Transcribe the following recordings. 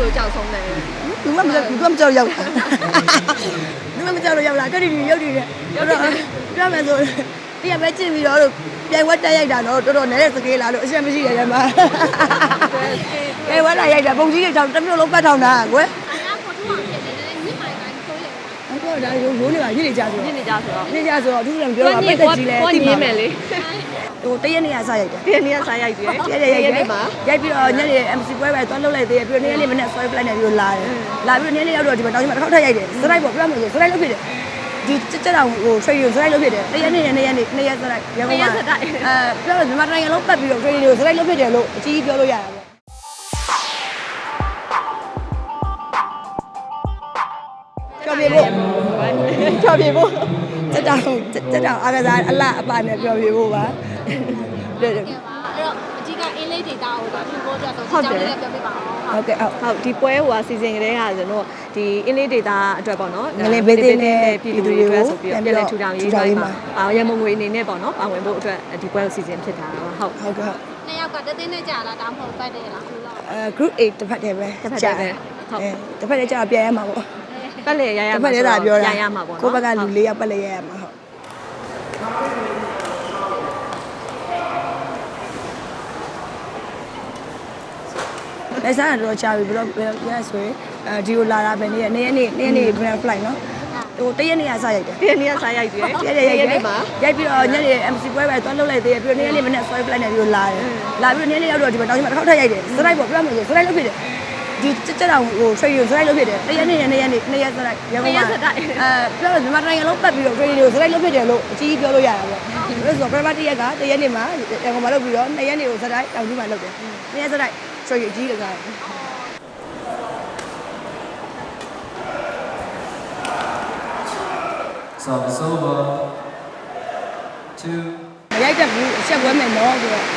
တို့ကိုကြောက်ဆုံးတယ်ဘူးမမကြောက်ဘူးမကြောက်ရောက်တာဘူးမကြောက်လို့ရောက်လာကတိဒီရုပ်တည်နေတော့ပြောမယ်ဆိုတရားပဲကျင့်ပြီးတော့လို့ပြိုင်ဝက်တက်ရိုက်တာတော့တော်တော်နည်းတဲ့စကေးလာလို့အရှက်မရှိတယ်ကမှာပြိုင်ဝက်လာရိုက်တာပုံကြီးတွေကြောင့်တစ်မျိုးလုံးပတ်ထောင်တာကွယ်အရာကိုတို့အောင်ဖြစ်တယ်ညစ်မိုင်တိုင်းဆိုးလေအခုဒါရိုးရိုးနေပါရည်နေကြဆိုညနေကြဆိုတော့နေကြဆိုတော့သူလည်းပြောတာပတ်သက်ကြီးလဲကိုညင်းမယ်လေ ဟိုတရက်နေရစရိုက်တယ်ဒီနေ့ကစားရိုက်တယ်ရက်ရက်ရက်နေ့မှာရိုက်ပြီးတော့ညနေ MC ပွဲပဲသွားလှုပ်လိုက်သေးတယ်ပြီးတော့နေ့နေ့မနေ့ sorry flight နဲ့ပြီးတော့လာတယ်လာပြီးတော့နေ့နေ့ရောက်တော့ဒီမှာတောင်းကြီးမှာတစ်ခေါက်ထပ်ရိုက်တယ်စလိုက်ပေါ့ပြောမယ်ဆိုစလိုက်လုပ်ဖြစ်တယ်ဒီစက်တောင်ဟို trade ကိုစလိုက်လုပ်ဖြစ်တယ်တရက်နေ့နဲ့နေ့ရက်နေ့နေ့ရက်စလိုက်ရကုန်မှာအဲပြောလို့မြန်မာတိုင်းလုံးပတ်ပြီးတော့ trade ကိုစလိုက်လုပ်ဖြစ်တယ်လို့အကြီးကြီးပြောလို့ရတာပေါ့ပြောပြဖို့ပြောပြဖို့စက်တောင်စက်တောင်အားကစားအလားအပါနဲ့ပြောပြဖို့ပါခဲ့ပါ အဲ့တော့အကြီးကအင်းလေးဒေတာကိုတော့ဖြိုးဖို့အတွက်ဆိုဒီကြောင်းလေးလည်းပြောပြပါအောင်ဟုတ်ကဲ့ဟုတ်ဟုတ်ဒီပွဲဟိုအစီအစဉ်ကလေးကဆိုတော့ဒီအင်းလေးဒေတာအတွက်ပေါ့နော်ငလင်ဘေးသင်းနဲ့ပြည်သူတွေအတွက်ဆိုပြီးတော့ပြည်ပြည်သူလဲတွေထူထောင်ရေးထူထောင်ရေးမှာမှာအာရမုံငွေအနေနဲ့ပေါ့နော်ပါဝင်ဖို့အတွက်ဒီပွဲကိုစီစဉ်ဖြစ်တာပါဟုတ်ဟုတ်ကဲ့ဟုတ်နှစ်ယောက်ကတသိန်းနဲ့ကြာလာတာမဟုတ်ပတ်တယ်လားဘူးလားအဲ group A တစ်ဖက်တည်းပဲတစ်ဖက်တည်းပဲဟုတ်အဲတစ်ဖက်တည်းကျတော့ပြန်ရမှာပေါ့ပတ်လေရရတစ်ဖမှာက်တည်းသာပြောတာရရမှာပေါ့နော်ကိုယ့်ဘက်ကလူလေးယောက်ပတ်လေရရမှာ လက်စားတော့ကြာပြီဘယ်တော့ဘယ်တော့ရဆိုရင်အဲဒီကိုလာတာပဲနေ့နေ့နေ့နေ့နေ့ brand flight နော်ဟိုတရက်နေ့ကစရိုက်တယ်ဒီနေ့ကစားရိုက်တယ်ရက်ရက်ရက်ရက်နေ့မှာရိုက်ပြီးတော့ညနေ MC ပွဲပဲသွားလှုပ်လိုက်သေးတယ်ပြီးတော့နေ့နေ့မနေ့ sorry flight နဲ့ပြီးတော့လာတယ်လာပြီးတော့နေ့နေ့ရောက်တော့ဒီမှာတောင်းကြီးမှာတစ်ခေါက်ထပ်ရိုက်တယ်စလိုက်ပေါ့ပြောမယ်ဆိုစလိုက်လုပ်ဖြစ်တယ်ဒီစက်တောင်ဟို trade ကိုစလိုက်လုပ်ဖြစ်တယ်တရက်နေ့နဲ့နေ့ရက်နေ့နေ့ရက်စလိုက်ရကုန်မှာအဲပြောလို့မြန်မာနိုင်ငံလုံးပတ်ပြီးတော့ trade ကိုစလိုက်လုပ်ဖြစ်တယ်လို့အကြီးကြီးပြောလို့ရတာပေါ့ဒါဆိုတော့ပထမတစ်ရက်ကတရက်နေ့မှာရကုန်မှာလုပ်ပြီးတော့နေ့ရက်နေ့ကိုစလိုက်တောင်ကြီးမှာလုပ်တယ်နေ့ရက်စလိုက် trade အကြီးကစားတယ် Song is over. Two. မရိုက်တတ်ဘူးအချက်ပွဲမယ်နော်ဆိုတော့ဒါ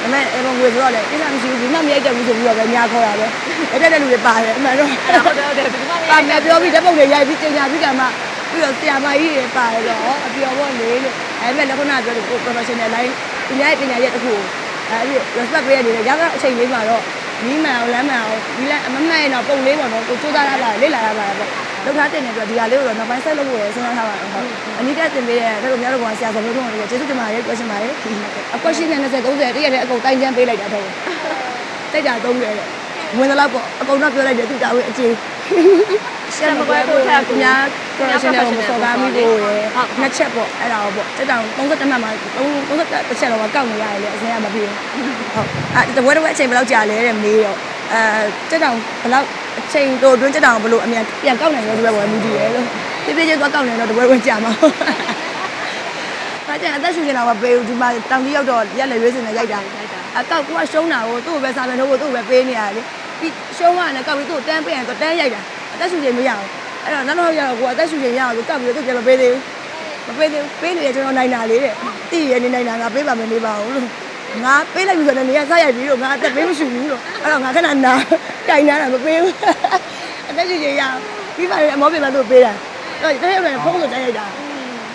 ပေမဲ့အဘဝေဆိုတော့လေကိစ္စမရှိဘူးဒီမှမရိုက်တတ်ဘူးဆိုပြီးတော့ပဲညာခေါ်တာပဲရိုက်တတ်တဲ့လူတွေပါတယ်အမှန်တော့ဟုတ်တယ်ဟုတ်တယ်ဒီမှာပါမယ်ပြောပြီးဓာတ်ပုံတွေရိုက်ပြီးတင်ညာပြီးကမှပြီးတော့ဆရာမကြီးတွေပါတယ်တော့အပြောပေါ့လေလို့အဲမဲ့လည်းခုနကပြောလို့ကို professional line ပညာရေးပညာရေးတစ်ခုကိုအဲဒီ respect ပေးရနေတယ်ရကအချိန်လေးမှာတော့ နီးမှန်အောင်လမ်းမှန်အောင်ဒီလက်အမမှန်ရင်တော့ပုံလေးပေါ့နော်ကိုစူးစမ်းရတာလေ့လာရပါပေါ့လောက်ထားတင်နေပြီးတော့ဒီဟာလေးကိုတော့နောက်ပိုင်းဆက်လုပ်ဖို့ရစဉ်းစားထားပါတယ်ဟုတ်အနိကတင်ပေးတဲ့ဒါလိုများတော့ကဆရာဆောင်လို့တော့ကျေးဇူးတင်ပါတယ် question ပါတယ်အ question နဲ့20 30တရက်တည်းအကုန်တိုင်းချမ်းပေးလိုက်တာတော့တိုက်တာသုံးတယ်ဝင်တော့ပေါ့အကုန်တော့ပြောလိုက်တယ်သူတာဝဲအခြေ ရှက်မပွဲဖို့ထက်အများ professional ကိုမစော်ကားမိဖို့ရယ်နှစ်ချက်ပေါ့အဲ့ဒါပေါ့တက်တောင်30မှတ်မှာ30တစ်ချက်တော့ကောက်နေရတယ်လေအစင်းကမပြေဘူးဟုတ်အဲ့တပွဲတပွဲအချိန်ဘယ်လောက်ကြာလဲတဲ့မေးတော့အဲတက်တောင်ဘယ်လောက်အချိန်တိုအတွင်းတက်တောင်ဘယ်လိုအမြန်ပြန်ကောက်နိုင်လဲဆိုတော့ဝယ်မှုကြည့်ရဲလို့ပြပြချင်းသွားကောက်နေတော့တပွဲတပွဲကြာမှာဟုတ်ဘာကြအသက်ရှူနေတာကပေးဦးဒီမှာတောင်ကြီးရောက်တော့ရက်လေရွေးစင်နဲ့ရိုက်တာအကောက်ကိုကရှုံးတာကိုသူ့ကိုပဲစာပြန်လို့သူ့ကိုပဲပေးနေရတယ်လေပြီးရှုံးရတယ်ကောက်ပြီးသူ့ကိုတန်းပေးရင်တော့တန်းရိုက်တာ အသက်ရှူနေမရအောင်အဲ့တော့နောက်တော့ရတော့ကိုကအသက်ရှူနေရအောင်လို့ကောက်ပြီးသူ့ပြန်မပေးသေးဘူးမပေးသေးဘူးပေးနေတယ်ကျွန်တော်နိုင်တာလေးတဲ့တိရနေနိုင်တာငါပေးပါမယ်နေပါဦးလို့ငါပေးလိုက်ပြီဆိုတော့နေရဆက်ရိုက်ပြီးတော့ငါအသက်ပေးမရှူဘူးလို့အဲ့တော့ငါခဏနာတိုင်နာတာမပေးဘူးအသက်ရှူနေရအောင်ပြီးပါလေအမောပြင်မသူ့ပေးတာအဲ့တော့တရက်နဲ့ဖုန်းကိုတိုင်ရိုက်တာ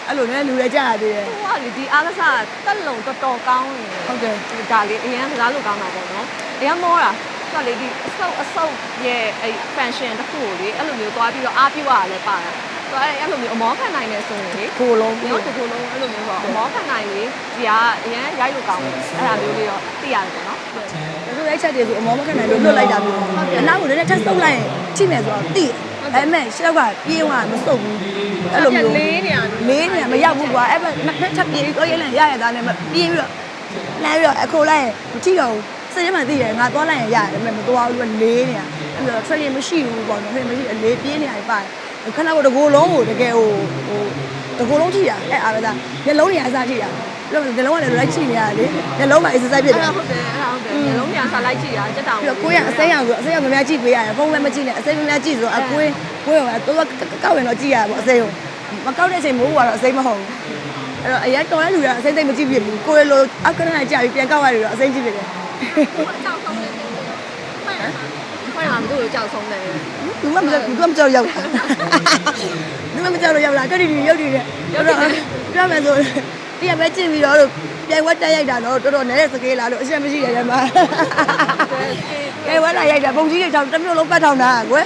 အဲ့လိုနဲ့လူလည်းကြားရသေးတယ်ဟိုကလေဒီအားကစားတက်လုံတော်တော်ကောင်းနေဟုတ်တယ်ဒါလေးအရင်ကစားလို့ကောင်းတာပေါ့နော်အရင်မောတာသူ ကလေဒီအဆုပ်အဆုပ်ရဲ့အဲ function တစ်ခုကိုလေအဲ့လိုမျိုးသွားပြီးတော့အားပြုတ်ရလဲပါတာသူအဲ့အဲ့လိုမျိုးအမောခံနိုင်နေဆိုရင်လေထိုးလုံးညောတကူလုံးအဲ့လိုမျိုးပေါ့အမောခံနိုင်လေဒီကအရင်ရိုက်လို့ကောင်းတယ်အဲ့ဒါမျိုးလေးတော့သိရတယ်ပေါ့နော်ဒါဆိုရိုက်ချက်တွေဆိုအမောမခံနိုင်လို့လွတ်လိုက်တာမျိုးအနောက်ကိုလည်းထပ်ဆုပ်လိုက်ရင်ချိမယ်ဆိုတော့တိဒါပေမဲ့ရှေ့ကပြေးသွားမဆုပ်ဘူးအဲ့လိုမျိုးလေးနေရတယ်လေးနေမရောက်ဘူးကွာအဲ့ဘက်ထပ်ပြေးတော့ရဲလန်ရရတာနဲ့ပြေးပြီးတော့လမ်းပြီးတော့အခုလိုက်ရင်မကြည့်တော့ဘူး စိတ်ထဲမှာသိတယ်ငါသွားလိုက်ရင်ရတယ်ဒါပေမဲ့မသွားဘူးကလေးနေတာအဲ့လို training မရှိဘူးပေါ့နော် training မရှိအလေးပြေးနေရတယ်ပါတယ်ခဏတော့တကိုယ်လုံးကိုတကယ်ဟိုဟိုတကိုယ်လုံးကြည့်တာအဲ့အားပဲသားမျက်လုံးတွေအစားကြည့်တာပြီးတော့မျက်လုံးကလည်းလိုက်ကြည့်နေရတယ်လေမျက်လုံးမှာ exercise ဖြစ်အဲ့တာဒါဟုတ်တယ်အဲ့ဒါဟုတ်တယ်မျိုးလုံးညာစားလိုက်ကြည့်တာစက်တောင်ပြီးတော့ကိုယ်ကအစိမ်းအောင်ဆိုအစိမ်းအောင်များများကြည့်ပေးရတယ်ဖုန်းလည်းမကြည့်နဲ့အစိမ်းများများကြည့်ဆိုတော့အကွေးကိုယ်ကတော့ကောက်ရင်တော့ကြည့်ရတာပေါ့အစိမ်းကိုမကောက်တဲ့အချိန်မိုးကတော့အစိမ်းမဟုတ်ဘူးအဲ့တော့အရင်တော်တဲ့လူကအစိမ်းသိမ့်မကြည့်ဖြစ်ဘူးကိုယ်လိုအကရနာကြာပြီးပြန်ကောက်ရတယ်တော့အစိမ်းကြည့်ဖြစ်တယ် ကြောက်ဆုံးတယ်မှန်လားခွင့်လာသူ့ကိုကြောက်ဆုံးတယ်ဘူးမမဘူးမကြောက်ရောက်တာဘူးမမကြောက်လို့ရောက်လာကတိဒီရုပ်တည်တယ်ပြောတော့ပြောမယ်ဆိုတရားပဲကျင့်ပြီးတော့ပြိုင်ဝက်တက်ရိုက်တာတော့တော်တော်နည်းတဲ့စကေးလာလို့အရှက်မရှိရတဲ့မှာပြိုင်ဝက်တက်ရိုက်တာပုံကြီးတွေတောင်တစ်မျိုးလုံးပတ်ထောင်တာကွယ်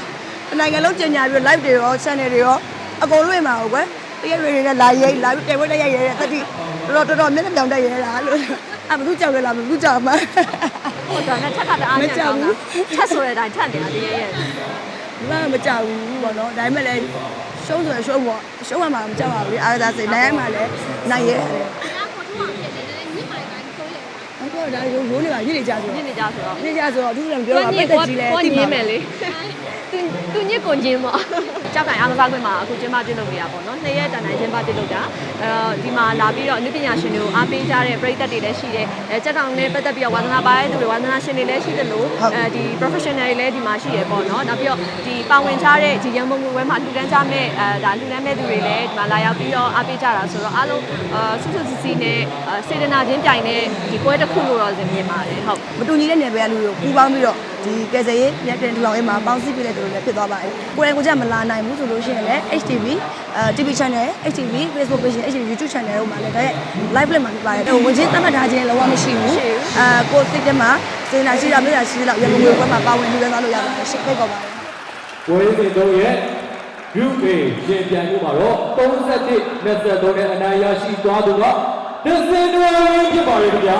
နိုင်ငံလုံးကြင်ညာပြီး live တွေရော channel တွေရောအကုန်လွှင့်မှာကွယ် တရက်တွေနဲ့လာရိုက်လာပြီးပြိုင်ဝက်တက်ရိုက်ရတဲ့တတိတော်တော်တော်မျက်နှာပြောင်တက်ရတာလို့အမသူကြောက်ရလားမသူကြောက်မှာဟိုတော့နဲ့ထက်ကတအားညံ့ကောင်းတာချက်ဆိုတဲ့အတိုင်းထက်နေတာတကယ်ရဲ့ဒီမှာမကြောက်ဘူးပေါ့နော်ဒါပေမဲ့လည်းရှုံးဆိုရင်ရှုံးပေါ့ရှုံးမှမကြောက်ပါဘူးလေအားသာစိတ်နိုင်ရမှလည်းနိုင်ရဲတယ်ဒါကိုထူအောင်ဖြစ်နေတယ်ညစ်မိုင်တိုင်းဆိုးရတယ်ဟုတ်ကဲ့ဒါရိုးရိုးနေပါရည်နေကြဆိုညစ်နေကြဆိုတော့နေကြဆိုတော့သူလည်းပြောတာပတ်သက်ကြီးလဲကိုညင်းမယ်လေ သူသူညစ်ကိုညင်းပေါ့ကြောက်ကန်အားကစားခွင့်မှာအခုကျင်းပပြုလုပ်နေတာပေါ့နော်နှစ်ရက်တန်တိုင်းကျင်းပပြုလုပ်တာအဲဒီမှာလာပြီးတော့အနုပညာရှင်တွေကိုအားပေးကြတဲ့ပရိသတ်တွေလည်းရှိတယ်အဲစက်တောင်နဲ့ပတ်သက်ပြီးတော့ဝါသနာပါတဲ့သူတွေဝါသနာရှင်တွေလည်းရှိတယ်လို့အဲဒီ professional တွေလည်းဒီမှာရှိရပေါ့နော်နောက်ပြီးတော့ဒီပါဝင်ကြတဲ့ဒီရန်မုံငွေဝဲမှာလှူဒန်းကြမဲ့အဲဒါလှူဒန်းမဲ့သူတွေလည်းဒီမှာလာရောက်ပြီးတော့အားပေးကြတာဆိုတော့အားလုံးအာစုစုစည်းစည်းနဲ့စေတနာချင်းပြိုင်တဲ့ဒီပွဲတစ်ခုလို့တော့မြင်ပါတယ်ဟုတ်မတူညီတဲ့နယ်ပယ်ကလူတွေကိုပူပေါင်းပြီးတော့ ဒီကယ်ဆယ်ရေးမြတ်တင်ထူအောင်ရေးမှာပေါင်းစည်းပြတဲ့သူတွေလည်းဖြစ်သွားပါတယ်ကိုယ်တိုင်ကိုကြမလာနိုင်ဘူးဆိုလို့ရှိရင်လည်း HTV အဲ TV channel HTV Facebook page HTV YouTube channel တို့မှာလည်းဒါရဲ့ live လေးမှာဖြစ်ပါတယ်ဟိုဝင်ချင်းသတ်မှတ်ထားခြင်းလုံးဝမရှိဘူးအဲကိုစိတ်ထဲမှာစေနာရှိတာမြေတာရှိတာရမငွေဘက်မှာပါဝင်လူတွေသွားလို့ရပါတယ်ရှင်းဖိတ်ကောပါတယ်ဝေးစင်တို့ရဲ့ UK ရှင်ပြိုင်မှုမှာတော့31 23နဲ့အနိုင်ရရှိသွားသူကဒဇင်နွယ်ဖြစ်ပါလေခင်ဗျာ